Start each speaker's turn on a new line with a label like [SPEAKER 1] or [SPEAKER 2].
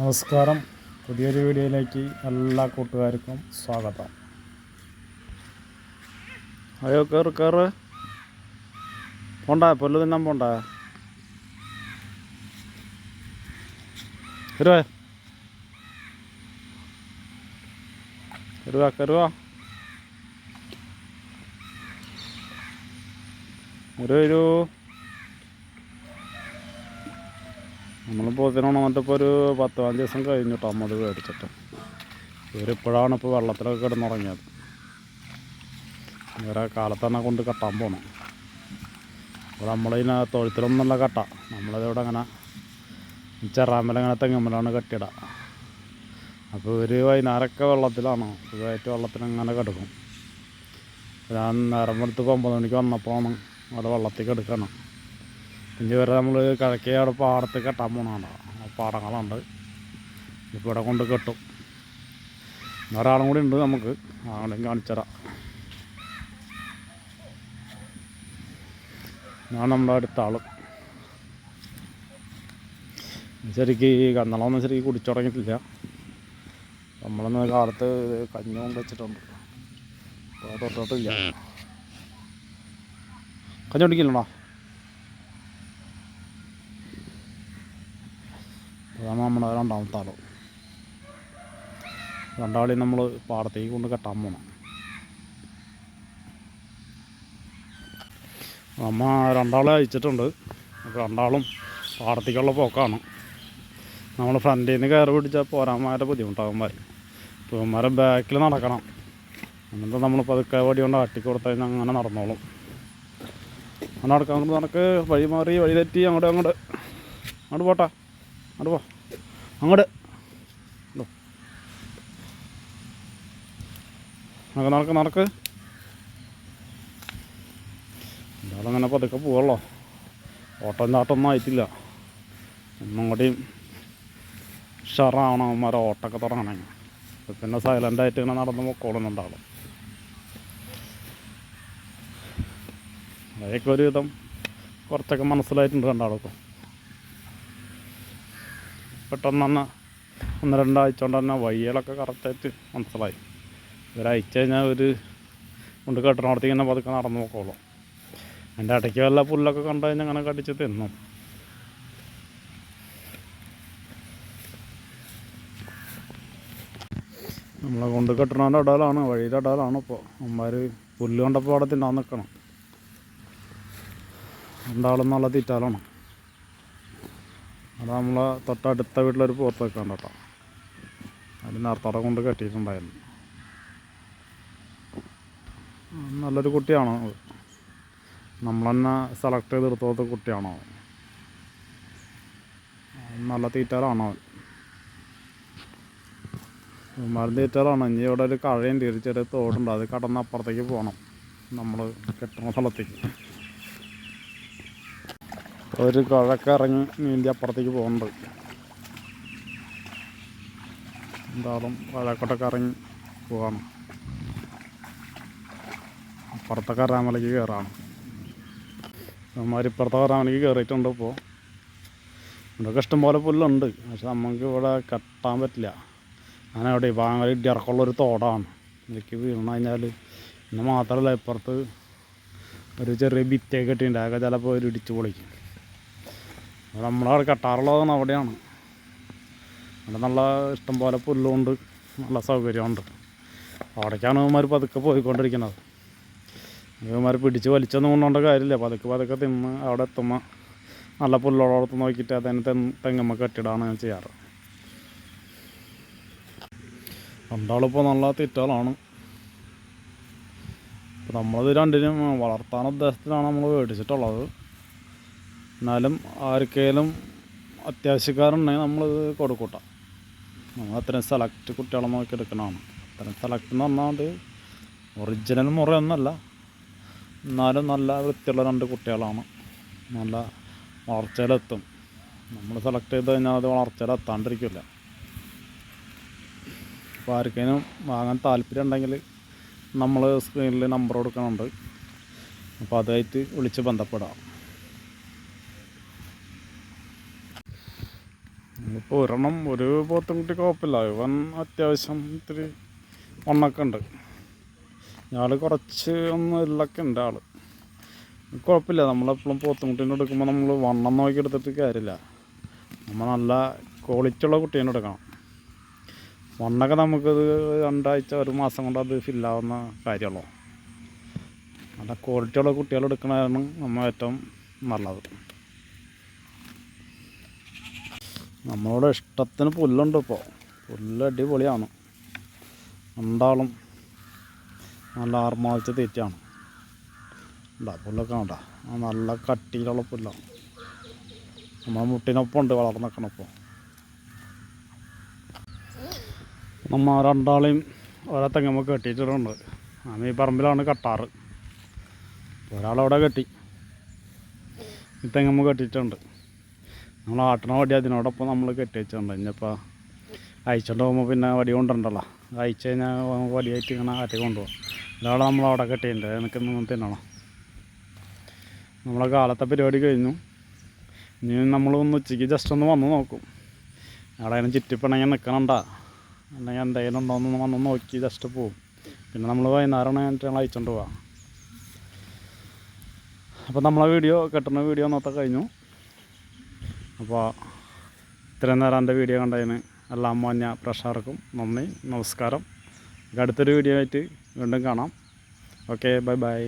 [SPEAKER 1] നമസ്കാരം. പുതിയൊരു വീഡിയോയിലേക്ക് എല്ലാ കൂട്ടുകാർക്കും സ്വാഗതം.
[SPEAKER 2] അയ്യോ കയറ് കയറ് പോണ്ട പുല്ല് തിന്നാൻ പോണ്ട? കരുവേ. കരുവാ കരുവാ. ഒരു ഒരു നമ്മളിപ്പോൾ ഇതിനാണ് വന്നിട്ടിപ്പോൾ ഒരു പത്ത് പതിനഞ്ച് ദിവസം കഴിഞ്ഞിട്ടോ അമ്മ ഇത് മേടിച്ചിട്ട്. ഇവരിപ്പോഴാണ് ഇപ്പോൾ വെള്ളത്തിലൊക്കെ കിടന്നുറങ്ങിയത്. ഇവരെ കാലത്ത് തന്നെ കൊണ്ട് കെട്ടാൻ പോകണം അപ്പോൾ നമ്മളിതിനെ തൊഴുത്തിലൊന്നുമല്ല കെട്ട. നമ്മളിതിവിടെ അങ്ങനെ ചെറാമ്പല അങ്ങനെ തെങ്ങുമ്പലാണ് കെട്ടിയിടുക അപ്പോൾ ഒരു വൈകുന്നേരമൊക്കെ വെള്ളത്തിലാണ്. ഇതായിട്ട് വെള്ളത്തിൽ അങ്ങനെ കിടക്കും. ഞാൻ നേരം വെളുത്ത് ഒമ്പത് മണിക്ക് വന്നപ്പോഴാണ് അവിടെ വെള്ളത്തിൽ കിടക്കണം. ഇനി വരെ നമ്മൾ കിഴക്കേ അവിടെ പാടത്ത് കെട്ടാൻ പോകണതാണ് പാടങ്ങളുണ്ട്. ഇപ്പോൾ ഇവിടെ കൊണ്ട് കെട്ടും. ഒരാളും കൂടി ഉണ്ട് നമുക്ക്. ആളെയും കാണിച്ചുതരാം ഞാൻ നമ്മുടെ അടുത്ത ആൾ. ശരിക്ക് ഈ കന്നളമൊന്നും ശരിക്ക് കുടിച്ചു തുടങ്ങിയിട്ടില്ല. നമ്മളൊന്ന് കാലത്ത് കഞ്ഞും വെച്ചിട്ടുണ്ട്. തൊട്ടിട്ടില്ല. കഞ്ഞ കുടിക്കില്ലണോ അതാണ് നമ്മുടെ രണ്ടാമത്തെ ആൾ. രണ്ടാളി നമ്മൾ പാടത്തേക്ക് കൊണ്ട് കെട്ടാൻ പോകണം അമ്മ രണ്ടാളെ അയച്ചിട്ടുണ്ട്. അപ്പോൾ രണ്ടാളും പാടത്തേക്കുള്ള പോക്കാണ്. നമ്മൾ ഫ്രണ്ടിൽ നിന്ന് കയറി പിടിച്ചാൽ പോരാന്മാരെ ബുദ്ധിമുട്ടാകുമ്പോൾ ഇവന്മാരെ ബാക്കിൽ നടക്കണം. എന്നിട്ട് നമ്മൾ പതുക്കെ വടി കൊണ്ട് ആട്ടി അങ്ങനെ നടന്നോളും. അങ്ങനെ നടക്കാൻ നടക്ക്. വഴി മാറി വഴി തെറ്റി അങ്ങോട്ട് അങ്ങോട്ട് അങ്ങോട്ട് പോട്ടാ. അങ്ങോട്ട് പോ അങ്ങോട്ട്. നടക്ക് നടക്ക് നടക്ക്. അങ്ങനെ പതുക്കെ പോവുള്ളോ? ഓട്ടം ചാട്ടൊന്നും ആയിട്ടില്ല. ഒന്നും കൂടിയും ഉഷാറാവണം അവന്മാരെ ഓട്ടമൊക്കെ തുടങ്ങണം പിന്നെ സൈലന്റ് ആയിട്ട് ഇങ്ങനെ നടന്ന് പൊക്കോളുന്നുണ്ടാവും. അതൊക്കെ ഒരുവിധം കുറച്ചൊക്കെ മനസ്സിലായിട്ടുണ്ട് രണ്ടാൾക്കും പെട്ടെന്ന് തന്നെ ഒന്ന് രണ്ടാഴ്ച കൊണ്ട് തന്നെ വഴികളൊക്കെ കറക്റ്റായിട്ട് മനസ്സിലായി. ഒരാഴ്ച കഴിഞ്ഞാൽ ഒരു കൊണ്ട് കെട്ടണോടത്തേക്ക് തന്നെ പതുക്കെ നടന്നു നോക്കോളൂ അതിന്റെ ഇടയ്ക്ക് വല്ല പുല്ലൊക്കെ കണ്ടു കഴിഞ്ഞാൽ അങ്ങനെ കടിച്ച് തിന്നും. നമ്മളെ കൊണ്ട് കെട്ടണതിന്റെ ഇടയിലാണ് വഴിയുടെ ഇടയിലാണ് ഇപ്പോൾ. അമ്മമാർ പുല്ല് കണ്ടപ്പോൾ അവിടെ തിന്നാൻ നിൽക്കണം. രണ്ടാളും നല്ല തീറ്റാലാണ്. അത് നമ്മളെ തൊട്ടടുത്ത വീട്ടിലൊരു പുറത്ത് വെക്കാൻ കേട്ടോ. അതിന് അർത്തട കൊണ്ട് കെട്ടിയിട്ടുണ്ടായിരുന്നു. നല്ലൊരു കുട്ടിയാണോ നമ്മൾ തന്നെ സെലക്ട് ചെയ്തെടുത്തോത്ത കുട്ടിയാണോ നല്ല തീറ്റാലാണോ ഉമ്മാരും മരം തീറ്റാറാണ് ഇനി ഇവിടെ ഒരു കഴയും തിരിച്ചൊരു തോടുണ്ട്. അത് കടന്ന് അപ്പുറത്തേക്ക് പോകണം. നമ്മൾ കെട്ടുന്ന സ്ഥലത്തേക്ക്. ഒരു കഴക്ക് ഇറങ്ങി നീന്തി അപ്പുറത്തേക്ക് പോകുന്നുണ്ട്. എന്തായാലും വഴക്കോട്ടൊക്കെ ഇറങ്ങി പോവാണ്. അപ്പുറത്തൊക്കെ കറാമലയ്ക്ക് കയറാണ് അവന്മാർ ഇപ്പുറത്തെ കയറിയിട്ടുണ്ട് ഇപ്പോൾ ഇവിടെയൊക്കെ ഇഷ്ടംപോലെ പുല്ലുണ്ട്. പക്ഷെ നമുക്ക് ഇവിടെ കെട്ടാൻ പറ്റില്ല. ഞാൻ അവിടെ ഭയങ്കര ഇടിയിറക്കമുള്ളൊരു തോടാണ്. ഇതിലേക്ക് വീണ് കഴിഞ്ഞാൽ പിന്നെ മാത്രമല്ല ഇപ്പുറത്ത് ഒരു ചെറിയ ഭിത്തിയൊക്കെ കെട്ടിയിട്ടുണ്ട്. അതൊക്കെ ചിലപ്പോൾ ഒരു ഇടിച്ച് പൊളിക്കും. നമ്മളവിടെ കെട്ടാറുള്ളതാണ് അവിടെയാണ്. അവിടെ നല്ല ഇഷ്ടംപോലെ പുല്ലുണ്ട് നല്ല സൗകര്യമുണ്ട്. അവിടേക്കാണ് ഇവന്മാർ പതുക്കെ പോയിക്കൊണ്ടിരിക്കുന്നത്. ഇവന്മാർ പിടിച്ച് വലിച്ചൊന്നും കൊണ്ടുകൊണ്ട കാര്യമില്ല. പതുക്കെ പതുക്കെ തിന്ന് അവിടെ എത്തുമ്പോൾ നല്ല പുല്ലോടത്ത് നോക്കിയിട്ട് അതിന് തെങ്ങ് തെങ്ങമ്മ കെട്ടിടാണ് ഞാൻ ചെയ്യാറ്. രണ്ടാളിപ്പോൾ നല്ല തെറ്റുകളാണ്. ഇപ്പം നമ്മളത് രണ്ടിനും വളർത്താൻ ഉദ്ദേശത്തിലാണ് നമ്മൾ മേടിച്ചിട്ടുള്ളത്. എന്നാലും ആർക്കേലും അത്യാവശ്യക്കാരുണ്ടെങ്കിൽ നമ്മളിത് കൊടുക്കൂട്ട. നമ്മൾ അത്രയും സെലക്ട് കുട്ടികളെ നോക്കി എടുക്കണതാണ്. അത്രയും സെലക്ട് എന്ന് പറഞ്ഞാൽ ഒറിജിനൽ മുറയൊന്നുമല്ല എന്നാലും നല്ല വൃത്തിയുള്ള രണ്ട് കുട്ടികളാണ്. നല്ല വളർച്ചയിലെത്തും. നമ്മൾ സെലക്ട് ചെയ്ത് കഴിഞ്ഞാൽ അത് വളർച്ചയിലെത്താണ്ടിരിക്കില്ല അപ്പോൾ ആർക്കെങ്കിലും വാങ്ങാൻ താല്പര്യം ഉണ്ടെങ്കിൽ നമ്മൾ സ്ക്രീനിൽ നമ്പർ കൊടുക്കുന്നുണ്ട് അപ്പോൾ അതായിട്ട് വിളിച്ച് ബന്ധപ്പെടാം. ഇപ്പോൾ ഒരെണ്ണം ഒരു പോത്തും കുട്ടി കുഴപ്പമില്ല. ഇവൻ അത്യാവശ്യം ഇത്തിരി വണ്ണൊക്കെ ഉണ്ട്. ഞാൾ കുറച്ച് ഒന്ന് ഇല്ലൊക്കെ ഉണ്ട് ആൾ കുഴപ്പമില്ല. നമ്മളെപ്പോഴും പോത്തും കുട്ടീനെ എടുക്കുമ്പോൾ നമ്മൾ വണ്ണം നോക്കി എടുത്തിട്ട് കാര്യമില്ല. നമ്മൾ നല്ല ക്വാളിറ്റി ഉള്ള കുട്ടീനെ എടുക്കണം. വണ്ണൊക്കെ നമുക്കത് രണ്ടാഴ്ച ഒരു മാസം കൊണ്ട് അത് ഫില്ലാവുന്ന കാര്യമുള്ളൂ നല്ല ക്വാളിറ്റി ഉള്ള കുട്ടികളെടുക്കണമായിരുന്നു നമ്മൾ ഏറ്റവും നല്ലത്. നമ്മളോട് ഇഷ്ടത്തിന് പുല്ലുണ്ട് ഇപ്പോൾ പുല്ല് അടിപൊളിയാണ്. രണ്ടാളും നല്ല ആർമാവിച്ച തീറ്റയാണ്. ഉണ്ടാ പുല്ലൊക്കെ വേണ്ട നല്ല കട്ടിയിലുള്ള പുല്ലാണ് നമ്മൾ മുട്ടിനൊപ്പം ഉണ്ട് വളർന്ന് നിൽക്കണപ്പോൾ നമ്മ രണ്ടാളെയും ഓരോ തെങ്ങമ്മ കെട്ടിയിട്ടുണ്ട് അന്ന് ഈ പറമ്പിലാണ് കട്ടാറ്. ഒരാളവിടെ കെട്ടി. ഈ തെങ്ങമ്മ കെട്ടിയിട്ടുണ്ട്. നമ്മൾ ആട്ടണ വടി അതിനോടൊപ്പം നമ്മൾ കെട്ടി വെച്ചിട്ടുണ്ട്. ഇനിയിപ്പോൾ അയച്ചുകൊണ്ട് പോകുമ്പോൾ പിന്നെ വടി കൊണ്ടുണ്ടല്ലോ അയച്ചു കഴിഞ്ഞാൽ വടിയായിട്ട് ഇങ്ങനെ ആറ്റി കൊണ്ടുപോകും. ഒരാൾ നമ്മളവിടെ കെട്ടിയിട്ടുണ്ട്. എനിക്ക് ഇന്നും തിന്നണം. നമ്മളെ കാലത്തെ പരിപാടി കഴിഞ്ഞു. ഇനി നമ്മൾ ഒന്ന് ഉച്ചയ്ക്ക് ജസ്റ്റ് ഒന്ന് വന്ന് നോക്കും. എവിടെയും ചുറ്റിപ്പിണങ്ങി നിൽക്കണണ്ട അല്ലെങ്കിൽ എന്തെങ്കിലും ഉണ്ടോ എന്ന് വന്ന് നോക്കി ജസ്റ്റ് പോവും. പിന്നെ നമ്മൾ വൈകുന്നേരമാണ് കഴിഞ്ഞിട്ട് ഞങ്ങൾ അയച്ചുകൊണ്ട് പോവാം. അപ്പോൾ നമ്മളെ വീഡിയോ കെട്ടുന്ന വീഡിയോ ഇന്നത്തെ കഴിഞ്ഞു. അപ്പോൾ ഇത്രയും നേരം എന്റെ വീഡിയോ കണ്ടതിന് എല്ലാ മാന്യ പ്രഷർക്കും നന്ദി നമസ്കാരം. അടുത്തൊരു വീഡിയോ ആയിട്ട് വീണ്ടും കാണാം. Okay bye bye.